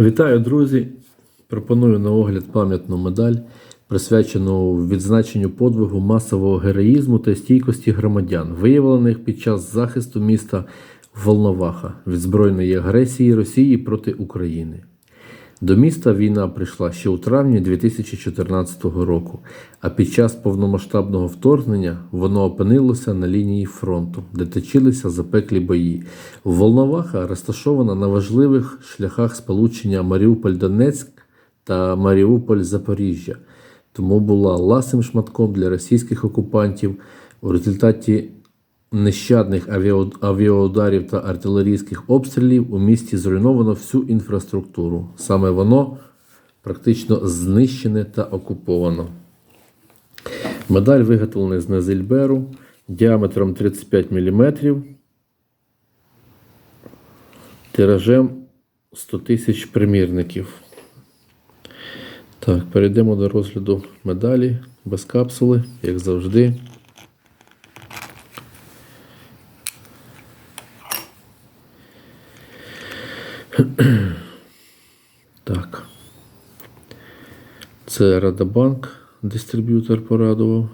Вітаю, друзі! Пропоную на огляд пам'ятну медаль, присвячену відзначенню подвигу масового героїзму та стійкості громадян, виявлених під час захисту міста Волноваха від збройної агресії Росії проти України. До міста війна прийшла ще у травні 2014 року, а під час повномасштабного вторгнення воно опинилося на лінії фронту, де точилися запеклі бої. Волноваха розташована на важливих шляхах сполучення Маріуполь-Донецьк та Маріуполь-Запоріжжя, тому була ласим шматком для російських окупантів у результаті нещадних авіаударів та артилерійських обстрілів у місті зруйновано всю інфраструктуру. Саме воно практично знищене та окуповано. Медаль виготовлена з Незельберу діаметром 35 мм, тиражем 100 тисяч примірників. Так, перейдемо до розгляду медалі без капсули, як завжди. Так. Це Радабанк, дистриб'ютор порадував.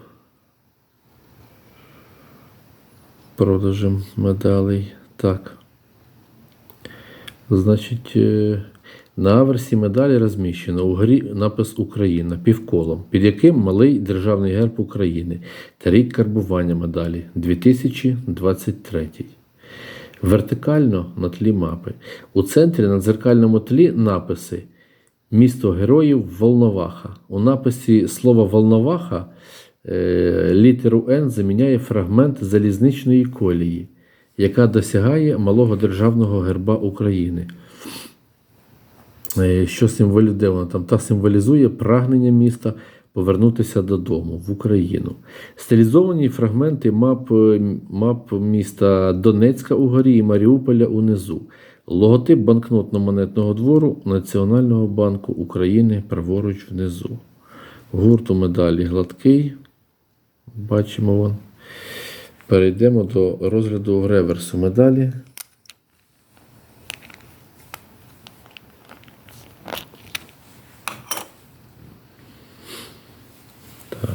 Продажем медалей. Так. Значить, е, на аверсі медалі розміщено у грі напис Україна півколом, під яким малий державний герб України та рік карбування медалі 2023. Вертикально на тлі мапи. У центрі на дзеркальному тлі написи Місто героїв Волноваха. У написі слова Волноваха е, літеру Н заміняє фрагмент залізничної колії, яка досягає малого державного герба України. Е, Що символізує, вона там? Та символізує прагнення міста повернутися додому в Україну. Стилізовані фрагменти мап, мап міста Донецька угорі і Маріуполя унизу. Логотип банкнотно-монетного двору Національного банку України праворуч внизу. Гурт у медалі гладкий. Бачимо вон. Перейдемо до розгляду реверсу медалі.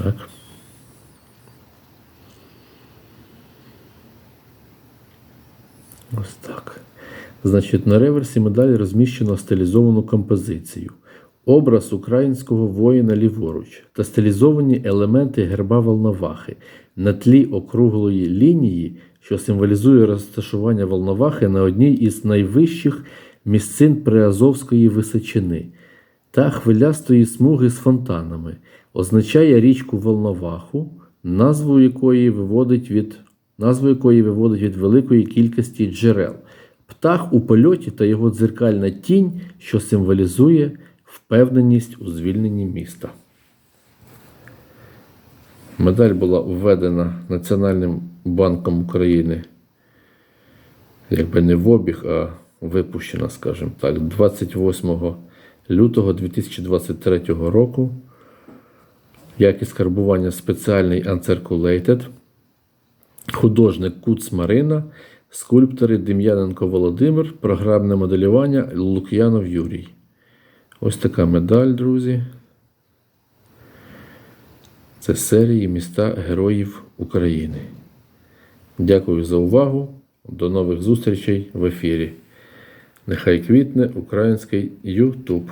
Так. Ось так. Значить, на реверсі медалі розміщено стилізовану композицію. Образ українського воїна ліворуч та стилізовані елементи герба Волновахи на тлі округлої лінії, що символізує розташування Волновахи на одній із найвищих місцин Приазовської височини та хвилястої смуги з фонтанами, означає річку Волноваху, назву якої виводить від, назву якої виводить від великої кількості джерел. Птах у польоті та його дзеркальна тінь, що символізує впевненість у звільненні міста. Медаль була введена Національним банком України, якби не в обіг, а випущена, скажімо так, 28 лютого 2023 року. Якість карбування спеціальний Uncirculated, художник Куц Марина, скульптори Дем'яненко Володимир, програмне моделювання Лук'янов Юрій. Ось така медаль, друзі. Це серії міста Героїв України. Дякую за увагу. До нових зустрічей в ефірі. Нехай квітне український Ютуб.